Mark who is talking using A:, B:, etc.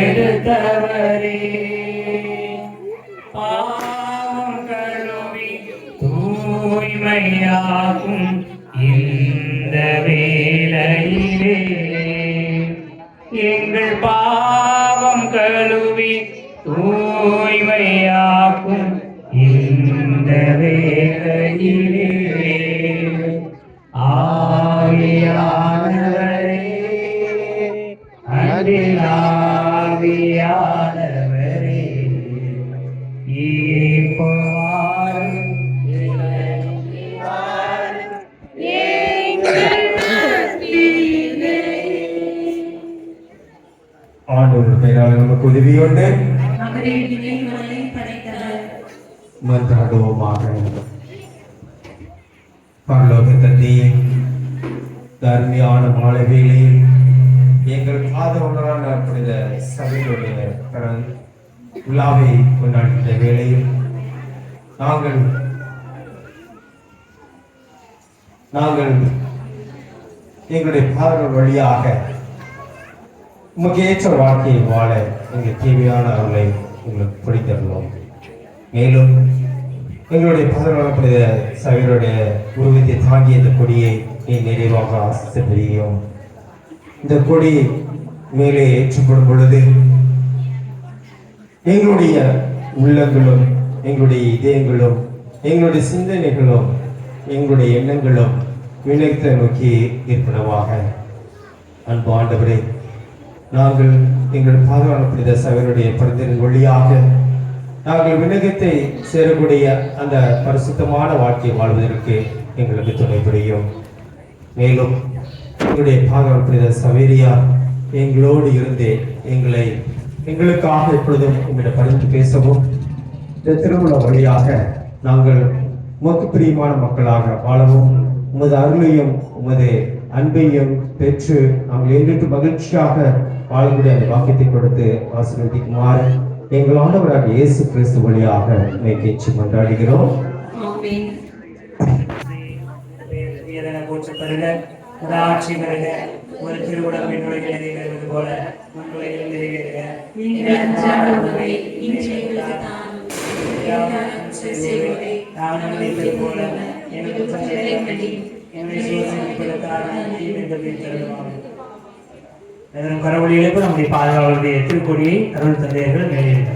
A: எடுத்தவரே பாவம் கழுவி தூய்மையாக்கும் இந்த வேலையிலே எங்கள் பாவம் கழுவி தூய்மையாகும் இந்த வேலையிலே ஆவியானவரே அன்பில் ஆவியானவரே இப்போ
B: பெயரால் நமக்கு உதவியுண்டு. மன்றாடுவோமாக பரலோக தந்தையே தர்மியான மாலை எங்கள் ஆதரவுடனான புனித சபையினுடைய பிறந்த விழாவை கொண்டாடுகின்ற வேளையில் நாங்கள் நாங்கள் எங்களுடைய பாதங்கள் வழியாக உமக்கு ஏற்ற வாழ்க்கையை வாழ எங்கள் தேவையான அருளை எங்களுக்கு பிடித்தருளோம் மேலும் எங்களுடைய பாதரவாளர் புனித சபையினுடைய உருவத்தை தாங்கிய இந்த கொடியை நீ நிறைவாக ஆசித்து பெறுகிறோம் இந்த கொடி மேலே ஏற்றப்படும் பொழுது எங்களுடைய உள்ளங்களும் எங்களுடைய இதயங்களும் எங்களுடைய சிந்தனைகளும் எங்களுடைய எண்ணங்களும் வினயத்தை நோக்கி இருப்பனவாக அன்பு ஆண்டவரே நாங்கள் எங்கள் பாதுகாப்பு புனித சகோதரருடைய பிறந்ததின் வழியாக நாங்கள் விண்ணகத்தை சேரக்கூடிய அந்த பரிசுத்தமான வாழ்க்கையை வாழ்வதற்கு எங்களுக்கு துணை புரியும். மேலும் எங்களுடைய புனித சவேரியா எங்களோடு இருந்து எங்களை எங்களுக்காக எப்பொழுதும் உங்களிடம் பரிந்து பேசவும் இந்த திருமண வழியாக நாங்கள் உமக்கு பிரியமான மக்களாக வாழவும் உமது அருளையும் உமது அன்பையும் பெற்று நாங்கள் எங்களுக்கு மகிழ்ச்சியாக வாழக்கூடிய அந்த வாக்கியத்தை கொடுத்து ஆசீர்வதிக்குமாறு எங்கள் ஆண்டவராக இயேசு கிறிஸ்து வழியாக மேற்கேச்சு கொண்டாடுகிறோம்
A: ஒரு ஆட்சி வருக ஒரு திருவுடம் என்னுடைய நிறைவேறுவது போல உன்னுடைய நிறைவேறுக நான் போல எனக்கு என்னை அதன் கடவுள் இழப்பு நம்முடைய பாதுகாவலுடைய திருக்கொடியை அருள் தந்தையர்கள் வெளியிட்டார்